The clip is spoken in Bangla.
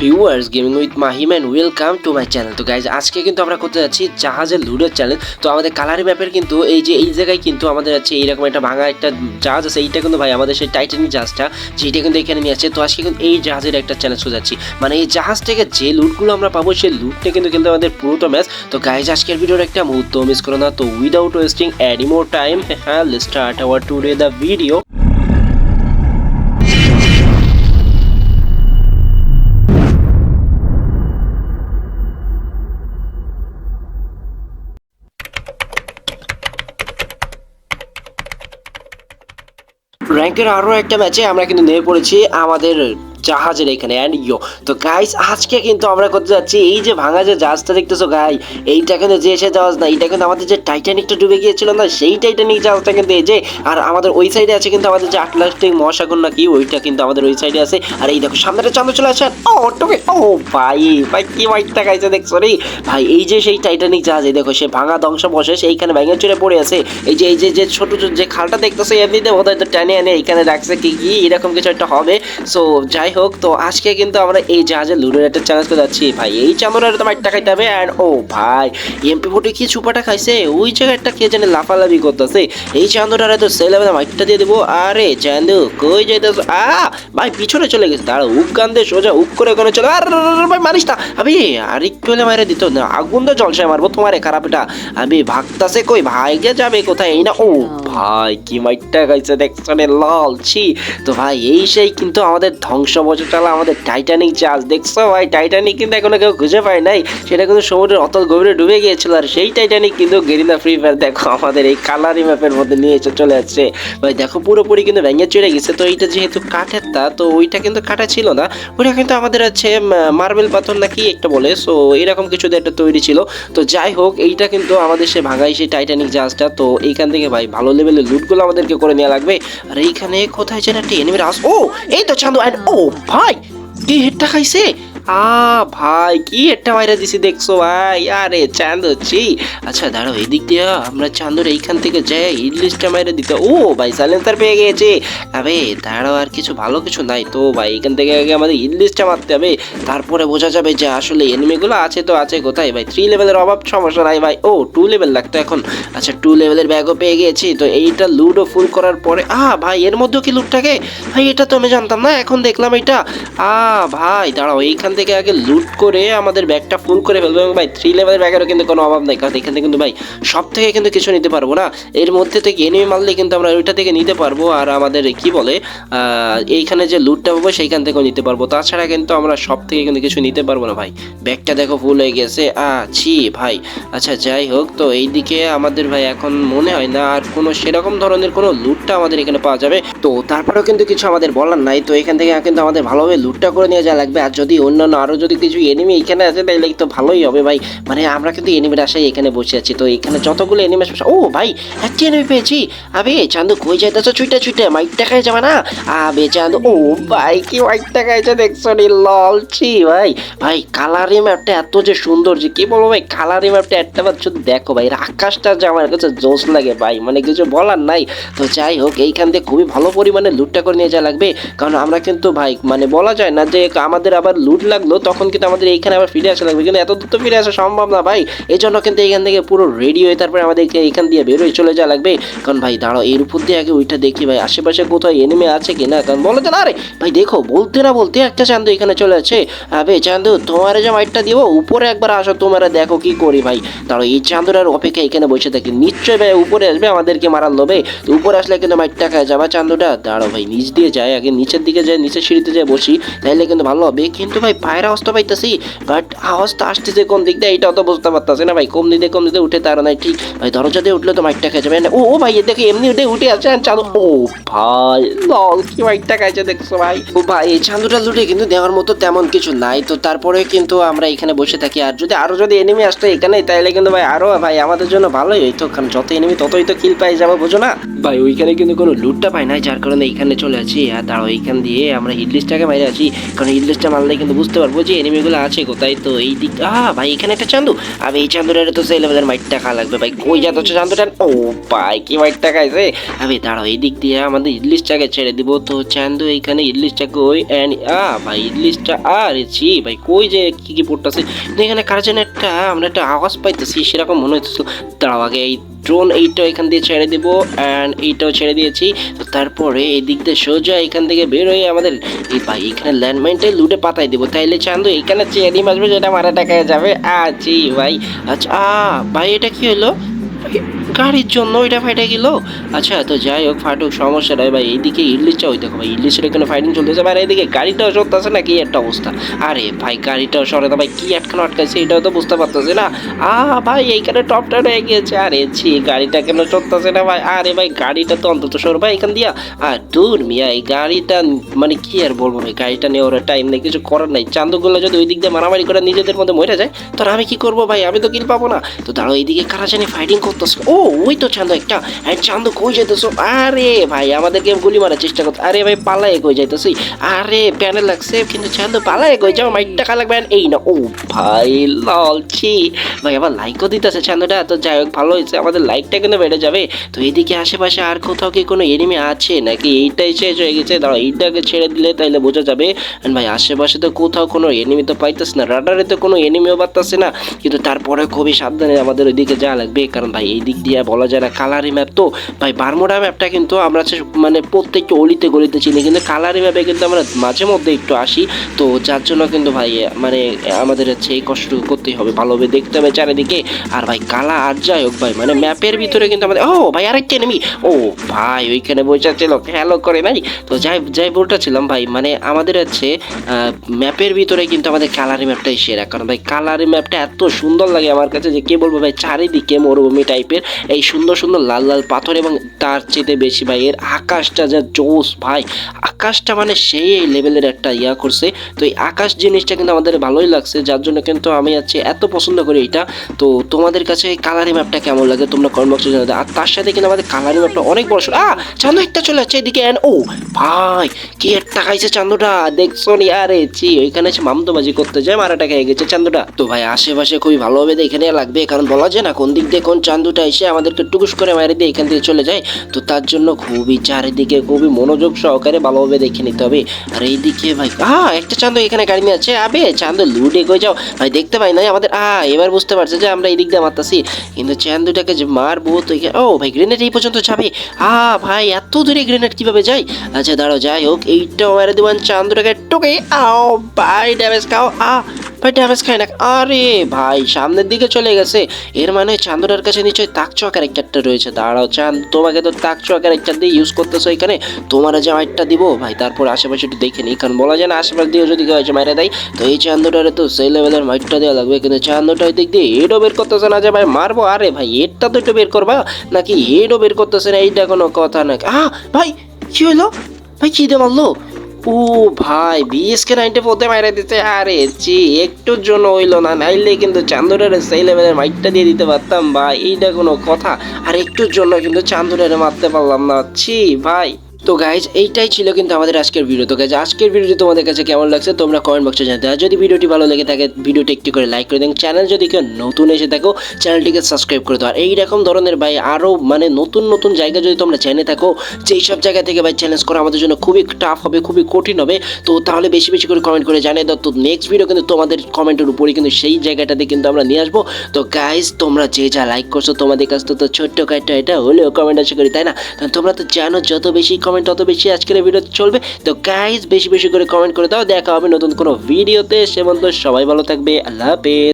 Viewers gaming with Mahim and welcome to my channel তো গাইজ আজকে কিন্তু আমরা করতে যাচ্ছি জাহাজের লুডোর চ্যানেল তো আমাদের কালারি ম্যাপের কিন্তু এই যে, এই জায়গায় কিন্তু আমাদের আছে এইরকম একটা ভাঙা একটা জাহাজ আছে। এইটা কিন্তু ভাই আমাদের সেই টাইটানিক জাহাজটা, যেটা কিন্তু এখানে নিয়ে আসছে। তো আজকে কিন্তু এই জাহাজের একটা চ্যালেঞ্জ যাচ্ছি। মানে এই জাহাজ থেকে যে লুটগুলো আমরা পাবো, সেই লুটটা কিন্তু কিন্তু আমাদের পুরোটা ম্যাচ তো গাইজ আজকের ভিডিওর একটা মুহূর্ত মিস করো না। তো without wasting any more time হ্যাঁ start our today the video র্যাঙ্কের আরও একটা ম্যাচে আমরা কিন্তু নেমে পড়েছি আমাদের জাহাজের এখানে অ্যান্ড ইয়ো তো গাইস আজকে কিন্তু আমরা করতে যাচ্ছি, এই যে ভাঙা যে জাহাজটা দেখতেছো গাই এইটা কিন্তু যে সে জাহাজ না, এইটা কিন্তু আমাদের যে টাইটানিকটা ডুবে গিয়েছিল না, সেই টাইটানিক জাহাজটা কিন্তু এই যে, আর আমাদের ওই সাইডে আছে কিন্তু আমাদের যে আটলান্টিক মহাসাগর নাকি, ওইটা কিন্তু আমাদের ওই সাইডে আছে। আর এই দেখো সামনে চাঁদ চলে আসে ও টোকে ও ভাই ভাই, কি মাইটটা খাইছে দেখছ রে? ভাই, এই যে সেই টাইটানিক জাহাজ, এই দেখো, সে ভাঙা ধ্বংস বসে সেইখানে ভেঙে চড়ে পড়ে আছে। এই যে এই যে যে ছোট যে খালটা দেখতেছো, এমনিতে বোধ হয় টানে এনে এখানে রাখছে, কি কি, এরকম কিছু একটা হবে। সো যাই হোক, তো আজকে কিন্তু আমরা এই জাহাজে লুডোর একটা চ্যালেঞ্জ করে যাচ্ছি। ভাই, এই চান্দনের তো মাইটটা খাইতে হবে অ্যান্ড ও ভাই এমপি ফোটে কি চুপাটা খাইছে? ওই জায়গাটা কে জানে লাফালাফি করতেছে। এই চান্দটারে তো সেই সেলে মাইটটা দিয়ে দেবো। আরে চান্দু, কই যাইতেছ? আ, ভাই, পিছনে চলে গেছে। দাঁড়া উক গান সোজা উক করে ওখানে চলে আর ভাই, মারিস না। আমি আর একটু হলে মারে দিত না, আগুন তো জলসায় মারবো তোমারে খারাপটা আমি ভাগতাছে কই? ভাইগে যাবে কোথায়? এই না, ও ভাই, কি মাইটটা খাইছে দেখছ রে লাল, ছি। তো ভাই, এই সেই কিন্তু আমাদের ধ্বংস বছরটালা আমাদের টাইটানিক জাহাজ। দেখছ ভাই টাইটানিক কিন্তু এখনও কেউ খুঁজে পায় নাই। সেটা কিন্তু সমুদ্রের অতল গভীরে ডুবে গিয়েছিল আর সেই টাইটানিক কিন্তু গেরিনা ফ্রি ফায়ার দেখো, আমাদের এই কালারি ম্যাপের মধ্যে নিয়ে এসে চলে যাচ্ছে ভাই, দেখো, পুরোপুরি কিন্তু ভেঙে চড়ে গেছে। তো এইটা যেহেতু কাঠের তা তো ওইটা কিন্তু কাটা ছিল না। ওইটা কিন্তু আমাদের আছে মার্বেল পাথর নাকি একটা বলে সো এরকম কিছু একটা তৈরি ছিল। তো যাই হোক, এইটা কিন্তু আমাদের সে ভাঙাই সেই টাইটানিক জাহাজটা। তো এইখান থেকে ভাই, ভালো লেভেলের লুটগুলো আমাদেরকে করে নেওয়া লাগবে। আর এইখানে কোথায় যেন একটা এনিমির আস ও, এই তো চান্দু and ও ভাই কি হেডটা খাইছে আ ভাই, কি একটা বাইরে দিছি দেখছ ভাই? আরে, চান্দু, ছি। আচ্ছা দাঁড়াও এই দিক দিয়ে আমরা চান্দুর এইখান থেকে যাই ইংলিশটা মাইরে দিতে। ও, ভাই সাইলেন্সার পেয়ে গেছে আবে, দাঁড়াও, আর কিছু ভালো কিছু নাই তো, ভাই, এখান থেকে আগে আমাদের ইংলিশটা মারতে হবে। তারপরে বোঝা যাবে যে আসলে এনিমিগুলো আছে তো আছে কোথায়, ভাই। থ্রি লেভেলের অভাব, সমস্যা নাই, ভাই। ও টু লেভেল লাগতো এখন। আচ্ছা টু লেভেলের ব্যাগও পেয়ে গিয়েছি, তো এইটা লুডো ফুল করার পরে আ ভাই, এর মধ্যেও কি লুট থাকে? ভাই, এটা তো আমি জানতাম না, এখন দেখলাম এটা আ ভাই, দাঁড়াও, এইখান থেকে আগে লুট করে আমাদের ব্যাগটা ফুল করে ফেলব এবং ভাই থ্রি লেভেলের ব্যাগেরও কিন্তু কোনো অভাব নেই, কারণ এখান থেকে কিন্তু ভাই সব থেকে কিন্তু কিছু নিতে পারব না। এর মধ্যে থেকে এনিমি মারলে কিন্তু আমরা ওইটা থেকে নিতে পারব আর আমাদের কি বলে এইখানে যে লুটটা পাবো সেইখান থেকেও নিতে পারব। তাছাড়া কিন্তু আমরা সব থেকে কিন্তু কিছু নিতে পারব না ভাই। ব্যাগটা দেখো ফুল হয়ে গেছে। আ ছি ভাই। আচ্ছা যাই হোক, তো এইদিকে আমাদের ভাই এখন মনে হয় না আর কোনো সেরকম ধরনের কোনো লুটটা আমাদের এখানে পাওয়া যাবে। তো তারপরেও কিন্তু কিছু আমাদের বলার নাই। তো এখান থেকে কিন্তু আমাদের ভালোভাবে লুটটা করে নিয়ে যাওয়া লাগবে। আর যদি অন্যান্য আরও যদি কিছু এনিমি এখানে আছে তাহলে তো ভালোই হবে ভাই। মানে আমরা কিন্তু এনিমির আশায় এখানে বসে আছি, তো এখানে যতগুলো এনিমি ও ভাই, একটি এনিমি পেয়েছি। আবে, চান্দু, কই যাইতেছো? ছুইটা ছুইটা মাইক দেখায় যাবে না? আবে, চান্দু, ও ভাই, কি মাইক দেখাইছে দেখছ নি? ললছি ভাই। ভাই কালারি ম্যাপটা এত যে সুন্দর যে কি বলব ভাই কালারি ম্যাপটা একটা বার শুধু দেখো ভাই আকাশটা যে আমার কাছে জোশ লাগে ভাই মানে কিছু বলার নাই। তো যাই হোক, এইখান থেকে খুবই ভালো পরিমাণে লুটটা করে নিয়ে যাওয়া লাগবে। কারণ আমরা কিন্তু ভাই মানে বলা যায় না যে আমাদের আবার লুট লাগল, তখন কিন্তু আমাদের এইখানে আবার ফিরে আসা লাগবে। কিন্তু এত তো ফিরে আসা সম্ভব না ভাই। এই জন্য কিন্তু এইখান থেকে পুরো রেডি হয়ে তারপরে আমাদেরকে এইখান দিয়ে বেরোয় চলে যাওয়া লাগবে। কারণ ভাই, দাঁড়াও, এর উপর দিয়ে আগে ওইটা দেখি ভাই, আশেপাশে কোথাও এনিমে আছে কি না কারণ বলো না রে ভাই, দেখো, বলতে না বলতে একটা চান্দু এখানে চলে আছে আবে চান্দু, তোমার যে মাইটটা দিব, উপরে একবার আসো, তোমরা দেখো কি করি ভাই। দাঁড়াও, এই চান্দুরার অপেক্ষা এখানে বসে থাকি। নিশ্চয়ই ভাই, উপরে আসবে, আমাদেরকে মারার লোভে। তো উপরে আসলে কিন্তু মাইটটা খায় যাবা চান্দুটা। দাঁড়াও ভাই, নিচ দিয়ে যায় আগে নিচের দিকে যায় নিচের সিঁড়িতে যায় বসি তাহলে কিন্তু ভালো হবে। কিন্তু ভাই পায়ের আওয়াজ তো পাইতেছি বাট আওয়াজ তো আসতেছে কোন দিক দিয়ে এইটাও তো বুঝতে পারতেছে না ভাই। কম দিতে কম দিতে উঠে তার নাই ঠিক? ভাই দরজা দিয়ে উঠলে তো মাইকটা খেয়ে যাবে ও ও ভাই দেখে এমনি উঠে উঠে আসছে আর চাঁদু ও ভাই লল কি মাইকটা খাইছে দেখছ ভাই? ও ভাই এই চাঁদুটা লুটে কিন্তু দেওয়ার মতো তেমন কিছু নাই তো তারপরে কিন্তু আমরা এখানে বসে থাকি। আর যদি আরও যদি এনিমি আসতো এখানে তাহলে কিন্তু ভাই আরও ভাই আমাদের জন্য ভালোই হইতো কারণ যত এনিমি ততই তো কিল পাই যাব বুঝো না? ভাই ওইখানে কিন্তু কোনো লুটটা পাই নাই যার কারণে এইখানে চলে আছি আর দাঁড়াও এইখান দিয়ে আমরা হিটলিস্টটাকে মাইরে আছি কারণ হিটলিস্টটা মারলে কিন্তু বুঝতে পারব যে এনিমিগুলো আছে কোথায়? তো এই দিক আহ ভাই, এখানে একটা চান্দু। আর এই চান্দুটারে তো সেই লেভেলের মাইট টাকা লাগবে, ভাই। কই যাত হচ্ছে চান্দুটা ও, ভাই, কি মাইট টাকা আছে আমি দাঁড়াও, এই দিক দিয়ে আমাদের ইডলিশটাকে ছেড়ে দিব। তো চান্দু এইখানে ইডলিশটা কই অ্যান্ড আ, ভাই ইডলিশটা আরে ছি, ভাই, কই যে কি কি পড়তেছে? এখানে কার যেন একটা আমরা একটা আওয়াজ পাইতেছি, সেরকম মনে হচ্ছে দাঁড়াও, আগে এই ড্রোন এইটাও এখান দিয়ে ছেড়ে দেবো অ্যান্ড এইটাও ছেড়ে দিয়েছি। তো তারপরে এই দিক দিয়ে সোজা এখান থেকে বের হয়ে আমাদের এই ভাই এখানে ল্যান্ডমাইনটাই লুটে পাতাই দেবো। তাইলে চান্দু, এখানে চেয়ারি মাসবে যেটা মারা টাকায় যাবে। আছি ভাই। আচ্ছা ভাই, এটা কি হলো? গাড়ির জন্য এটা ফাইটে গেল। আচ্ছা তো যাই হোক, ফাটুক, সমস্যা নাই ভাই, এইদিকে ইংলিশটা ওই দেখো ভাই, ইংলিশের এখানে ফাইটিং চলতেছে। আর এইদিকে গাড়িটাও চলতেছে না কি একটা অবস্থা। আরে ভাই, গাড়িটাও সরে ভাই, কি আটকানো আটকাইছে, এটাও তো বুঝতে পারতেছে না। আ, ভাই, এইখানে টপটা রয়ে গিয়েছে। আরে ছি, গাড়িটা কেন চলতেছে না ভাই? আরে ভাই, গাড়িটা তো অন্তত সর ভাই এখান দিয়া। আর দূর মিয়া, এই গাড়িটা মানে কি আর বলব ভাই, গাড়িটা নেওয়ার টাইম নেই, কিছু করার নাই। চান্দগুলো যদি ওই দিক দিয়ে মারামারি করে নিজেদের মধ্যে মরে যায় তো আমি কি করব ভাই? আমি তো কিল পাবো না। তো দাঁড়ো এইদিকে কারা জানি ফাইটিং করতেছে। ও ওই তো চান্দু একটা। হ্যাঁ চান্দু কই যাইতেছো? আরে ভাই, আমাদেরকে গুলি মারার চেষ্টা করতে আরে ভাই, পালায় কই যাইতেছি? আরে প্যানেল লাগছে, কিন্তু চান্দু পালায় কই যাও মাইক টাকা লাগবে, এই না। ও ভাই ললছি ভাই, আবার লাইকও দিতেছে চান্দুটা তো যাই হোক, ভালো হয়েছে। আমাদের লাইকটা কিন্তু বেড়ে যাবে। তো এইদিকে আশেপাশে আর কোথাও কি কোনো এনিমি আছে? নাকি এইটাই শেষ হয়ে গেছে? দাঁড়াও, এইটাকে ছেড়ে দিলে তাইলে বোঝা যাবে। ভাই, আশেপাশে তো কোথাও কোনো এনিমি তো পাইতেছে না। রাডারে তো কোনো এনিমিও পাইতেছে না। কিন্তু তারপরে খুবই সাবধানে আমাদের ওইদিকে যাওয়া লাগবে। কারণ ভাই এই দিক দিয়ে বলা যায় না কালারি ম্যাপ। তো ভাই, বারমোডা ম্যাপটা কিন্তু আমরা হচ্ছে মানে প্রত্যেকটা অলিতে গলিতে চিনি, কিন্তু কালারি ম্যাপে কিন্তু আমরা মাঝে মধ্যে একটু আসি। তো যার জন্য কিন্তু ভাই মানে আমাদের হচ্ছে এই কষ্টটুকু করতেই হবে ভালোভাবে দেখতে হবে চারিদিকে। আর ভাই কালা আর যাই হোক ভাই মানে ম্যাপের ভিতরে কিন্তু আমাদের, ও ভাই, আরেকটা এনেমি ও ভাই, ওইখানে বসে ছিল খেয়ালও করে নাই। তো যাই যাই বলটা ছিলাম ভাই মানে আমাদের হচ্ছে ম্যাপের ভিতরে কিন্তু আমাদের কালারি ম্যাপটাই সেরা। কারণ ভাই, কালারি ম্যাপটা এত সুন্দর লাগে আমার কাছে যে কে বলব ভাই, চারিদিকে মরুভূমি টাইপের এই সুন্দর সুন্দর লাল লাল পাথর এবং তার চেয়ে বেশি ভাই, এর আকাশটা যা জোস ভাই, আকাশটা মানে সেই এই লেভেলের একটা ইয়া করছে। তো এই আকাশ জিনিসটা কিন্তু আমাদের ভালোই লাগছে, যার জন্য কিন্তু আমি হচ্ছে এত পছন্দ করি এটা। তো তোমাদের কাছে এই কালারি ম্যাপটা কেমন লাগে তোমরা কমেন্ট বক্সে জানাতে। আর তার সাথে কিন্তু আমাদের কালারি ম্যাপটা অনেক বড় সড়ো। আ চান্দু একটা চলে যাচ্ছে এদিকে, and ও, ভাই, কি একটা খাইছে চান্দুটা, দেখছ নি? আরে চি ওইখানে এসে মামদোবাজি করতে যায়, মারাটা খেয়ে গেছে চান্দুটা। তো ভাই, আশেপাশে খুবই ভালোভাবে নেওয়া লাগবে, কারণ বলা যায় না কোন দিক দিয়ে কোন চান্দুটা এসে আমাদেরকে টুকুস করে মারি দিয়ে এখান থেকে চলে যায়। তো তার জন্য খুবই চারিদিকে খুবই মনোযোগ সহকারে ভালোভাবে দেখে নিতে হবে। আর এইদিকে ভাই আ একটা চান্দু এখানে গাড়ি নিয়ে আছে। আবে চান্দু লুটে কই যাও। ভাই, দেখতে পাই না আমাদের। আ এবার বুঝতে পারছে যে আমরা এই দিক দিয়ে মারতাছি। কিন্তু চান্দুটাকে যে মারবো তো ও ভাই গ্রেনেড এই পর্যন্ত যাবে। আ ভাই, এত দূরে গ্রেনেড কীভাবে যায়? আচ্ছা দাঁড়াও, যাই হোক, এইটাও মেরে দেবেন চান্দুটাকে টুকে আও, ভাই ড্যামেজ খাও। আ ভাই ড্যামেজ খায় না আরে ভাই, সামনের দিকে চলে গেছে। এর মানে চান্দুটার কাছে নিশ্চয়ই তাকচোয়া ক্যারেক্টারটা রয়েছে। দাঁড়াও, চাঁদ, তোমাকে তো তাক তাকচোয়া ক্যারেক্টার দিয়ে ইউজ করতেছো এখানে তোমার যে মাইটটা দিব, ভাই, তারপর আশেপাশে একটু দেখে নিই। কারণ বলা যায় না, আশেপাশ দিয়ে যদি কেউ এসে মারে দেয়, তো এই চান্দুটারে তো সেই লেভেলের মাইটটা দেওয়া লাগবে। কিন্তু চান্দুটা ওই দিক দিয়ে এডও বের করতেছে না যে, ভাই, মারবো? আরে ভাই এডটা তো একটু বের করবা? নাকি এডও বের করতেছে না? এইটা কোনো কথা নাকি আহ, ভাই, কি হলো ভাই, কি দিয়ে মারলো? ও ভাই বিএসকে নাইনটি পথে মাইরা দিতে আরে চি একটুর জন্য হইল না, নাইলে কিন্তু চান্দুরের সেই লেভেলের মাইকটা দিয়ে দিতে পারতাম ভাই, এইটা কোনো কথা। আর একটুর জন্য কিন্তু চান্দুরের মারতে পারলাম না। ছি, ভাই। তো গাইজ এইটাই ছিল কিন্তু আমাদের আজকের ভিডিও তো গাইজ আজকের ভিডিওটি তোমাদের কাছে কেমন লাগছে তোমরা কমেন্ট বক্সে জানাতে আর যদি ভিডিওটি ভালো লেগে থাকে ভিডিওটি একটি করে লাইক করে দেন। চ্যানেল যদি কেউ নতুন এসে থাকো চ্যানেলটিকে সাবস্ক্রাইব করে দাও। আর এইরকম ধরনের ভাই আরও মানে নতুন নতুন জায়গা যদি তোমরা জেনে থাকো, যেই সব জায়গা থেকে ভাই চ্যালেঞ্জ করা আমাদের জন্য খুবই টাফ হবে, খুবই কঠিন হবে, তো তাহলে বেশি বেশি করে কমেন্ট করে জানিয়ে দাও। তো নেক্সট ভিডিও কিন্তু তোমাদের কমেন্টের উপরে কিন্তু সেই জায়গাটাতে কিন্তু আমরা নিয়ে আসব। তো গাইজ তোমরা যে যা লাইক করছ তোমাদের কাছ তো ছোট্ট কাজটা এটা হলেও কমেন্ট আছে করি, তাই না? কারণ তোমরা তো জানো, যত বেশি কমেন্ট তত বেশি আজকের ভিডিও চলবে। তো গাইজ বেশি বেশি করে কমেন্ট করে দাও। দেখা হবে নতুন কোনো ভিডিওতে। সে মতো সবাই ভালো থাকবে। আল্লাহ হাফেজ।